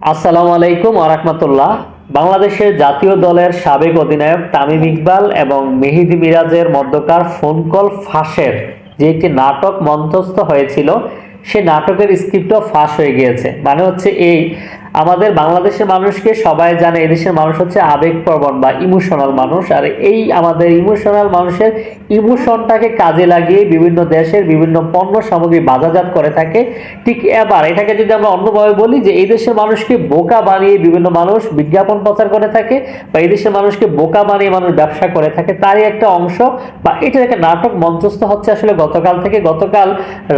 আসসালামু আলাইকুম আরহামতুল্লাহ বাংলাদেশের জাতীয় দলের সাবেক অধিনায়ক তামিম ইকবাল এবং মেহিদি মিরাজের মধ্যকার ফোন কল ফাঁসের যে একটি নাটক মঞ্চস্থ হয়েছিল, সে নাটকের স্ক্রিপ্টও ফাঁস হয়ে গিয়েছে। মানে হচ্ছে এই আমাদের বাংলাদেশের মানুষকে সবাই জানে এদেশের মানুষ হচ্ছে আবেগপ্রবণ বা ইমোশনাল মানুষ। আর এই আমাদের ইমোশনাল মানুষের ইমোশনটাকে কাজে লাগিয়ে বিভিন্ন দেশের বিভিন্ন পণ্য সামগ্রী বাজারজাত করে থাকে। ঠিক এবার এটাকে যদি আমরা অন্যভাবে বলি যে এই দেশের মানুষকে বোকা বানিয়ে বিভিন্ন মানুষ বিজ্ঞাপন প্রচার করে থাকে বা এই দেশের মানুষকে বোকা বানিয়ে মানুষ ব্যবসা করে থাকে, তারই একটা অংশ বা এটার একটা নাটক মঞ্চস্থ হচ্ছে আসলে গতকাল থেকে। গতকাল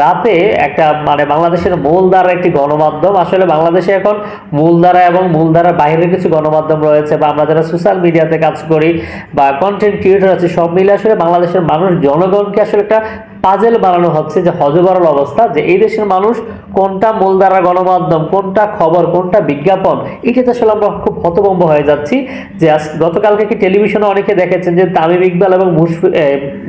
রাতে একটা মানে বাংলাদেশের মূলধারা একটি গণমাধ্যম আসলে বাংলাদেশে এখন মূলধারা এবং মূলধারার বাইরের কিছু গণমাধ্যম রয়েছে বা আমরা যারা সোশ্যাল মিডিয়াতে কাজ করি বা কন্টেন্ট ক্রিয়েটর আছে, সব মিলে আসলে বাংলাদেশের মানুষ, জনগণকে আসলে একটা পাজেল বানানো হচ্ছে যে হজবরল অবস্থা, যে এই দেশের মানুষ কোনটা মূলধারা গণমাধ্যম, কোনটা খবর, কোনটা বিজ্ঞাপন এটাতে আসলে আমরা খুব হতভম্ব হয়ে যাচ্ছি। যে গতকালকে কি টেলিভিশনে অনেকে দেখেছেন যে তামিম ইকবাল এবং মুশফি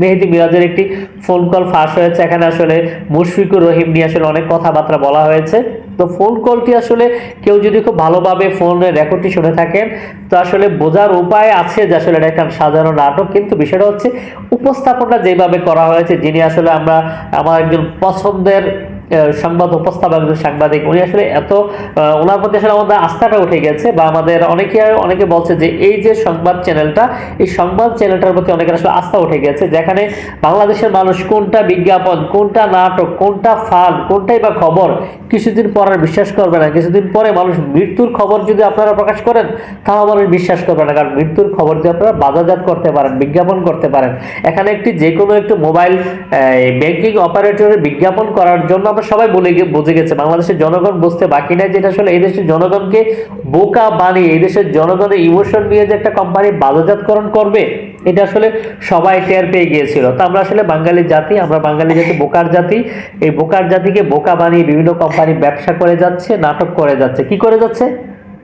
মেহেদি মিরাজের একটি ফোন কল ফাঁস হয়েছে। এখানে আসলে মুশফিকুর রহিম নিয়ে আসলে অনেক কথাবার্তা বলা হয়েছে। তো ফোন কলটি আসলে কেউ যদি খুব ভালোভাবে ফোনের রেকর্ডটি শুনে থাকেন, তো আসলে বোঝার উপায় আছে যে আসলে এটা একটা সাধারণ নাটক। কিন্তু বিষয়টা হচ্ছে, উপস্থাপনটা যেভাবে করা হয়েছে, যিনি আসলে আমরা, আমার একজন পছন্দের সংবাদ উপস্থাপক একজন সাংবাদিক, উনি আসলে এত ওনার প্রতি আসলে আমাদের আস্থাটা উঠে গেছে বা আমাদের অনেকে অনেকে বলছে যে এই যে সংবাদ চ্যানেলটা, এই সংবাদ চ্যানেলটার প্রতি অনেকের আসলে আস্থা উঠে গেছে, যেখানে বাংলাদেশের মানুষ কোনটা বিজ্ঞাপন, কোনটা নাটক, কোনটা ফান, কোনটাই বা খবর কিছুদিন পর আর বিশ্বাস করবে না। কিছুদিন পরে মানুষ মৃত্যুর খবর যদি আপনারা প্রকাশ করেন, তাও মানুষ বিশ্বাস করবে না। কারণ মৃত্যুর খবর যদি আপনারা বাজারজাত করতে পারেন, বিজ্ঞাপন করতে পারেন, এখানে একটি যে কোনো একটি মোবাইল ব্যাংকিং অপারেটরের বিজ্ঞাপন করার জন্য আমরা সবাই বলে বুঝে গেছে বাংলাদেশের জনগণ বুঝতে বাকি নাই যেটা আসলে এই দেশের জনগণকে বোকা বানিয়ে এই দেশের জনগণের ইমোশন নিয়ে যে একটা কোম্পানি বাজারজাতকরণ করবে এটা আসলে সবাই টের পেয়ে গিয়েছিল। তো আমরা আসলে বাঙালি জাতি আমরা বাঙালি জাতি বোকার জাতি এই বোকার জাতিকে বোকা বানিয়ে বিভিন্ন কোম্পানি ব্যবসা করে যাচ্ছে নাটক করে যাচ্ছে। কি করে যাচ্ছে?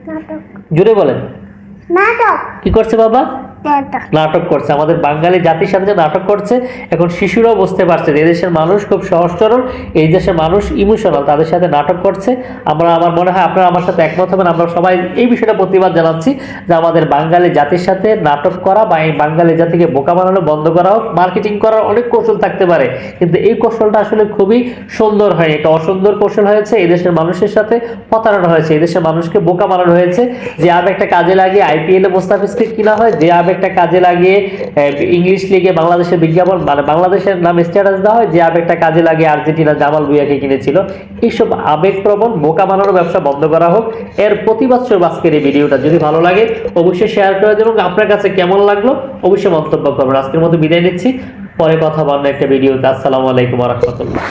নাটক। জুড়ে বলেন। নাটক। কি করছে বাবা? নাটক করছে। আমাদের বাঙালি জাতির সাথে যে নাটক করছে, এখন শিশুরাও বুঝতে পারছে যে দেশের মানুষ খুব সহজ সরল, এই দেশের মানুষ ইমোশনাল তাদের সাথে নাটক করছে। আমরা, আমার মনে হয় আপনারা আমার সাথে একমত হবেন। আমরা সবাই এই বিষয়টা প্রতিবাদ জানাচ্ছি যে আমাদের বাঙালি জাতির সাথে নাটক করা বা এই বাঙালি জাতিকে বোকা বানানো, বন্ধ করা হোক মার্কেটিং করার অনেক কৌশল থাকতে পারে। কিন্তু এই কৌশলটা আসলে খুবই সুন্দর হয় একটা অসুন্দর কৌশল হয়েছে এই দেশের মানুষের সাথে প্রতারণা হয়েছে। এই দেশের মানুষকে বোকা বানানো হয়েছে। যে আর একটা কাজে লাগিয়ে আইপিএল মোস্তাফিজকে কিনা হয়, যে আবেগটা কাজে লাগিয়ে ইংলিশ লিগে বাংলাদেশের বিজ্ঞাপন মানে বাংলাদেশের নাম স্ট্যাটাস দেওয়া হয়, যে আবেগটা কাজে লাগিয়ে আর্জেন্টিনা জামাল ভুইয়াকে কিনেছিল। এইসব আবেগপ্রবণ, বোকা বানানোর ব্যবসা বন্ধ করা হোক। এর প্রতিবাদ স্বরূপ আজকের এই ভিডিওটা। যদি ভালো লাগে, অবশ্যই শেয়ার করে দেবেন। আপনার কাছে কেমন লাগল, অবশ্যই মন্তব্য করবেন। আজকের মতো বিদায় নিচ্ছি। পরে কথা বলব একটা ভিডিওতে। আসসালামু আলাইকুম রহমতুল্লাহ।